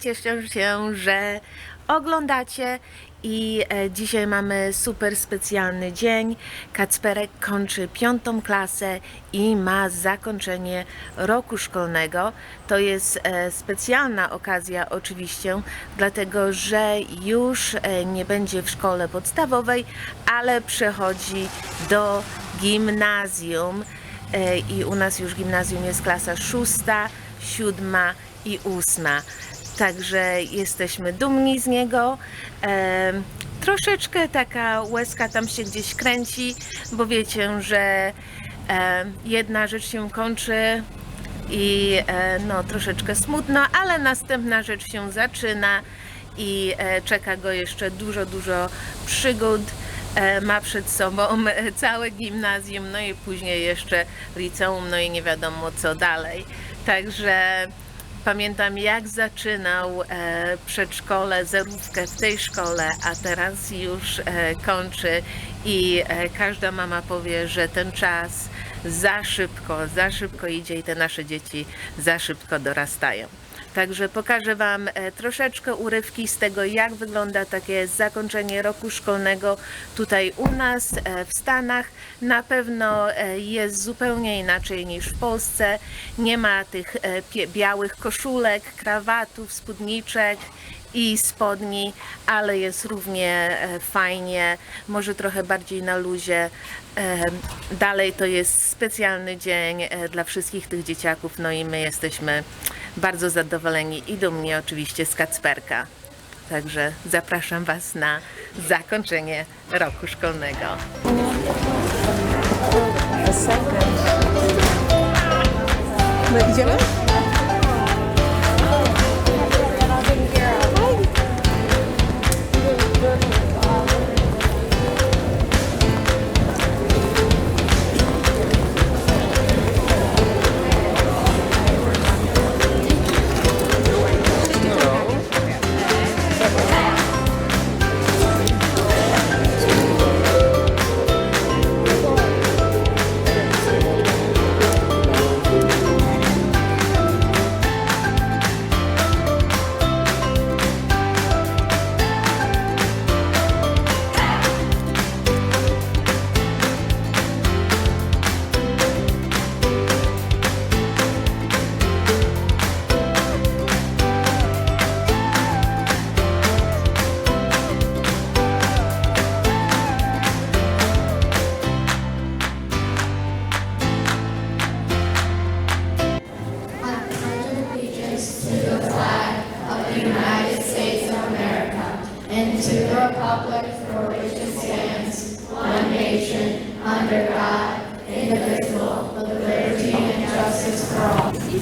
Cieszę się, że oglądacie i e, dzisiaj mamy super specjalny dzień. Kacperek kończy piątą klasę i ma zakończenie roku szkolnego. To jest e, specjalna okazja oczywiście, dlatego że już e, nie będzie w szkole podstawowej, ale przechodzi do gimnazjum. I u nas już gimnazjum jest klasa szósta, siódma i ósma. Także jesteśmy dumni z niego. E, troszeczkę taka łezka tam się gdzieś kręci, bo wiecie, że e, jedna rzecz się kończy i e, no troszeczkę smutno, ale następna rzecz się zaczyna i e, czeka go jeszcze dużo, dużo przygód. E, ma przed sobą e, całe gimnazjum, no i później jeszcze liceum, no i nie wiadomo co dalej. Także pamiętam jak zaczynał e, przedszkole, zerówkę w tej szkole, a teraz już e, kończy i e, każda mama powie, że ten czas za szybko, za szybko idzie i te nasze dzieci za szybko dorastają. Także pokażę Wam e, troszeczkę urywki z tego, jak wygląda takie zakończenie roku szkolnego tutaj u nas e, w Stanach. Na pewno e, jest zupełnie inaczej niż w Polsce. Nie ma tych białych koszulek, krawatów, spódniczek i spodni, ale jest równie fajnie, może trochę bardziej na luzie. Dalej to jest specjalny dzień dla wszystkich tych dzieciaków, no i my jesteśmy bardzo zadowoleni i dumni oczywiście z Kacperka. Także zapraszam Was na zakończenie roku szkolnego. No idziemy?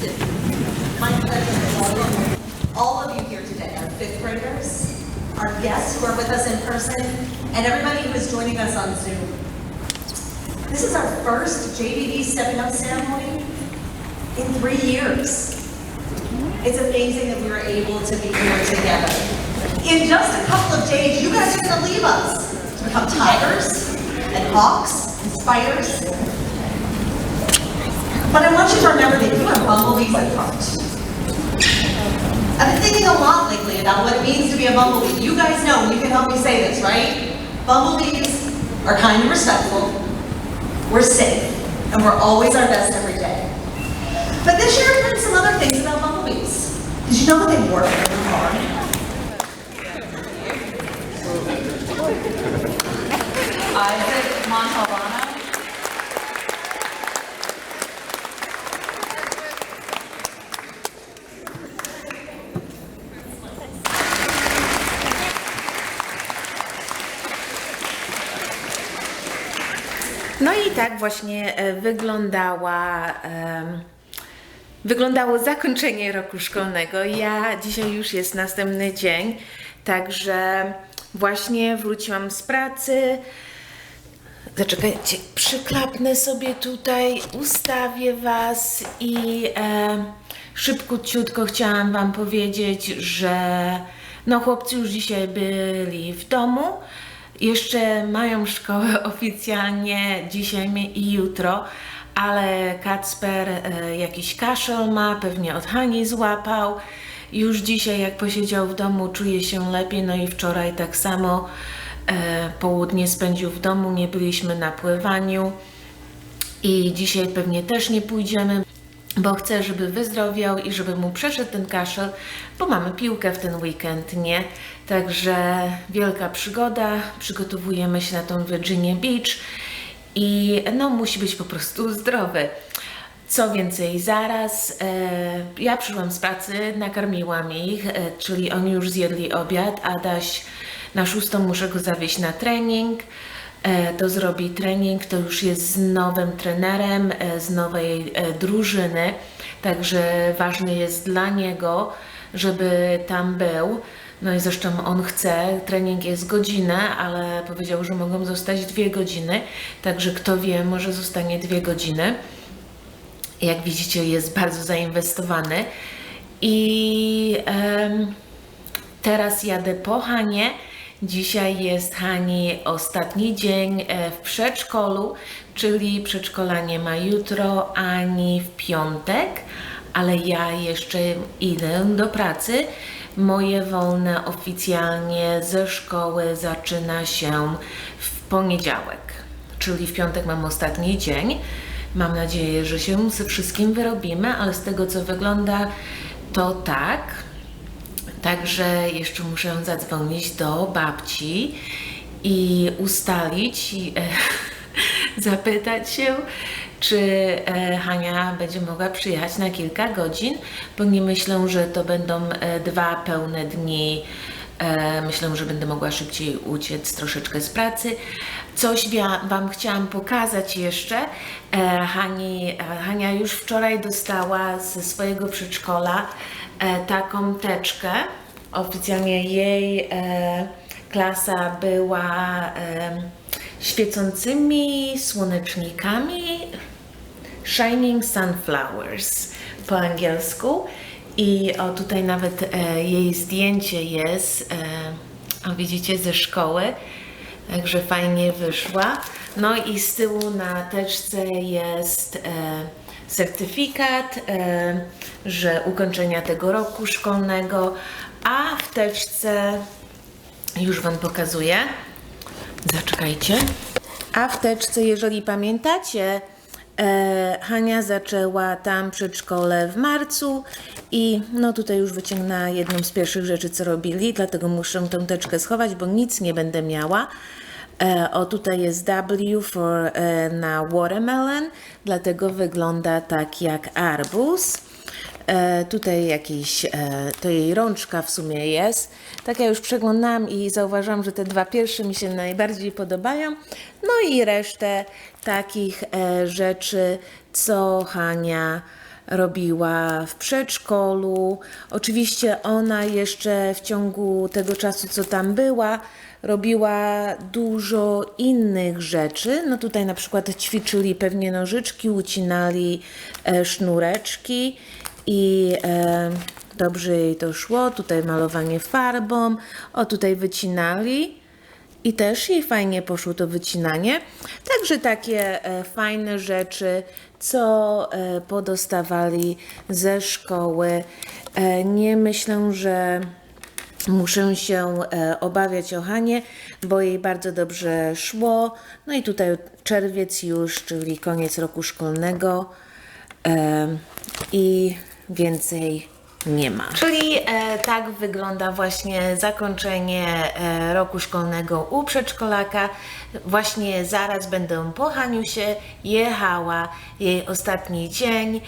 All. My pleasure to welcome all of you here today, our fifth graders, our guests who are with us in person, and everybody who is joining us on Zoom. This is our first JVD stepping up ceremony in three years. It's amazing that we were able to be here together. In just a couple of days, you guys are gonna leave us to become tigers and hawks and spiders. But I want you to remember that you are bumblebees at heart. I've been thinking a lot lately about what it means to be a bumblebee. You guys know, you can help me say this, right? Bumblebees are kind and respectful, we're safe, and we're always our best every day. But this year I learned some other things about bumblebees. Did you know that they work really hard? No i tak właśnie e, wyglądała, wyglądało zakończenie roku szkolnego. Ja dzisiaj już jest następny dzień, także właśnie wróciłam z pracy. Zaczekajcie, przyklapnę sobie tutaj, ustawię Was i e, szybciutko chciałam Wam powiedzieć, że no chłopcy już dzisiaj byli w domu. Jeszcze mają szkołę oficjalnie dzisiaj i jutro, ale Kacper e, jakiś kaszel ma, pewnie od Hani złapał Już dzisiaj, jak posiedział w domu, czuje się lepiej. No i wczoraj tak samo e, południe spędził w domu, nie byliśmy na pływaniu. I dzisiaj pewnie też nie pójdziemy, bo chcę, żeby wyzdrowiał i żeby mu przeszedł ten kaszel, bo mamy piłkę w ten weekend, nie? Także wielka przygoda, przygotowujemy się na tą Virginia Beach i no musi być po prostu zdrowy. Co więcej, zaraz e, ja przyszłam z pracy, nakarmiłam ich, e, czyli oni już zjedli obiad, Adaś na szóstą muszę go zawieźć na trening, to zrobi trening, to już jest z nowym trenerem, e, z nowej e, drużyny, także ważne jest dla niego, żeby tam był. No i zresztą on chce, trening jest godzinę, ale powiedział, że mogą zostać dwie godziny, także kto wie, może zostanie dwie godziny. Jak widzicie, jest bardzo zainwestowany. I em, teraz jadę po Hanie. Dzisiaj jest Hani ostatni dzień e, w przedszkolu, czyli przedszkola nie ma jutro ani w piątek, ale ja jeszcze idę do pracy. Moje wolne oficjalnie ze szkoły zaczyna się w poniedziałek czyli w piątek mam ostatni dzień. Mam nadzieję, że się ze wszystkim wyrobimy, ale z tego co wygląda, to tak. Także jeszcze muszę zadzwonić do babci i ustalić, e, zapytać się, czy e, Hania będzie mogła przyjechać na kilka godzin, bo nie myślę, że to będą e, dwa pełne dni. E, myślę, że będę mogła szybciej uciec troszeczkę z pracy. Coś Wam chciałam pokazać jeszcze. E, Hani, e, Hania już wczoraj dostała ze swojego przedszkola taką teczkę. Oficjalnie jej e, klasa była e, świecącymi słonecznikami Shining Sunflowers po angielsku. I o tutaj nawet e, jej zdjęcie jest, e, o widzicie, ze szkoły. Także fajnie wyszła. No i z tyłu na teczce jest e, certyfikat, e, że ukończenia tego roku szkolnego, a w teczce już Wam pokazuję. Zaczekajcie. A w teczce, jeżeli pamiętacie, e, Hania zaczęła tam przedszkole w marcu i no tutaj już wyciągnęła jedną z pierwszych rzeczy, co robili, dlatego muszę tą teczkę schować, bo nic nie będę miała. E, o, tutaj jest W for, e, na watermelon, dlatego wygląda tak jak arbuz. E, tutaj jakiś, to jej rączka w sumie jest. Tak ja już przeglądałam i zauważyłam, że te dwa pierwsze mi się najbardziej podobają. No i resztę takich rzeczy, co Hania robiła w przedszkolu. Oczywiście ona jeszcze w ciągu tego czasu, co tam była, robiła dużo innych rzeczy. No tutaj na przykład ćwiczyli pewnie nożyczki, ucinali e, sznureczki i e, dobrze jej to szło. Tutaj malowanie farbą, o tutaj wycinali. I też jej fajnie poszło to wycinanie. Także takie e, fajne rzeczy, co e, podostawali ze szkoły. E, nie myślę, że muszę się e, obawiać o Hanie, bo jej bardzo dobrze szło. No i tutaj czerwiec już, czyli koniec roku szkolnego. E, I więcej nie ma. Czyli e, tak wygląda właśnie zakończenie e, roku szkolnego u przedszkolaka. Właśnie zaraz będę po Haniusie jechała jej ostatni dzień.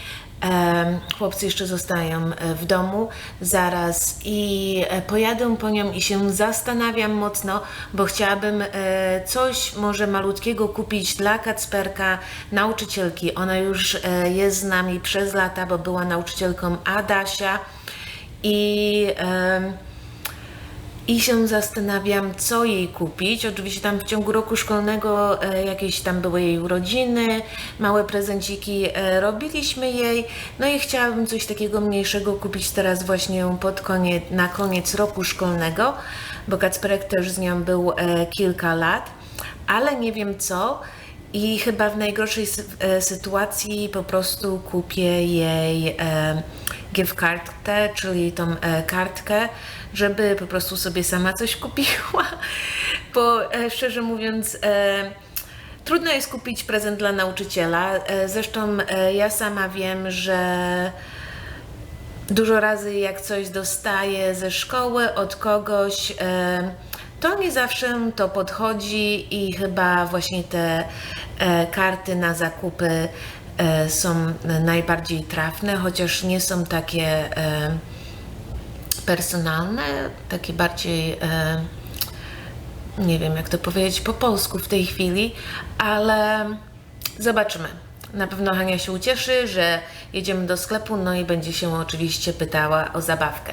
Chłopcy jeszcze zostają e, w domu zaraz i e, pojadę po nią i się zastanawiam mocno, bo chciałabym e, coś może malutkiego kupić dla Kacperka, nauczycielki. Ona już jest z nami przez lata, bo była nauczycielką Adasia i i się zastanawiam, co jej kupić. Oczywiście tam w ciągu roku szkolnego e, jakieś tam były jej urodziny, małe prezenciki e, robiliśmy jej. No i chciałabym coś takiego mniejszego kupić teraz właśnie pod koniec, na koniec roku szkolnego, bo Kacperek też z nią był e, kilka lat, ale nie wiem co. i chyba w najgorszej e, sytuacji po prostu kupię jej e, gift kartę, czyli tą e, kartkę, żeby po prostu sobie sama coś kupiła, bo szczerze mówiąc trudno jest kupić prezent dla nauczyciela. Zresztą ja sama wiem, że Dużo razy, jak coś dostaję ze szkoły od kogoś, to nie zawsze to podchodzi i chyba właśnie te e, karty na zakupy e, są najbardziej trafne, chociaż nie są takie e, personalne, takie bardziej. Nie wiem jak to powiedzieć po polsku w tej chwili, ale zobaczymy. Na pewno Hania się ucieszy, że jedziemy do sklepu, no i będzie się oczywiście pytała o zabawkę.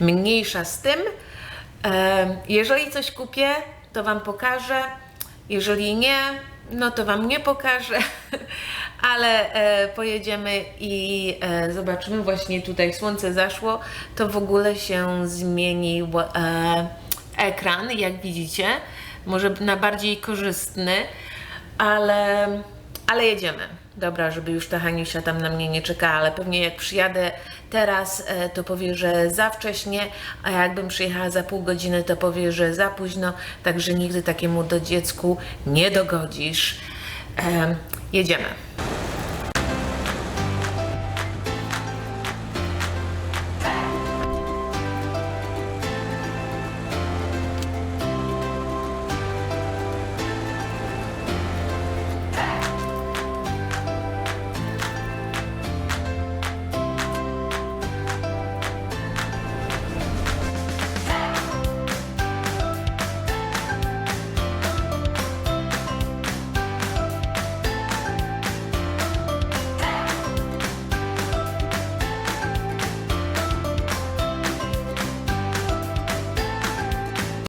Mniejsza z tym, jeżeli coś kupię, to Wam pokażę. Jeżeli nie, no to Wam nie pokażę, ale e, pojedziemy i e, zobaczymy. Właśnie tutaj słońce zaszło, to w ogóle się zmienił e, ekran, jak widzicie. Może na bardziej korzystny, ale, ale jedziemy. Dobra, żeby już ta Haniusia tam na mnie nie czekała, ale pewnie jak przyjadę teraz, e, to powie, że za wcześnie, a jakbym przyjechała za pół godziny, to powie, że za późno, także nigdy takiemu do dziecku nie dogodzisz. Em, jedziemy.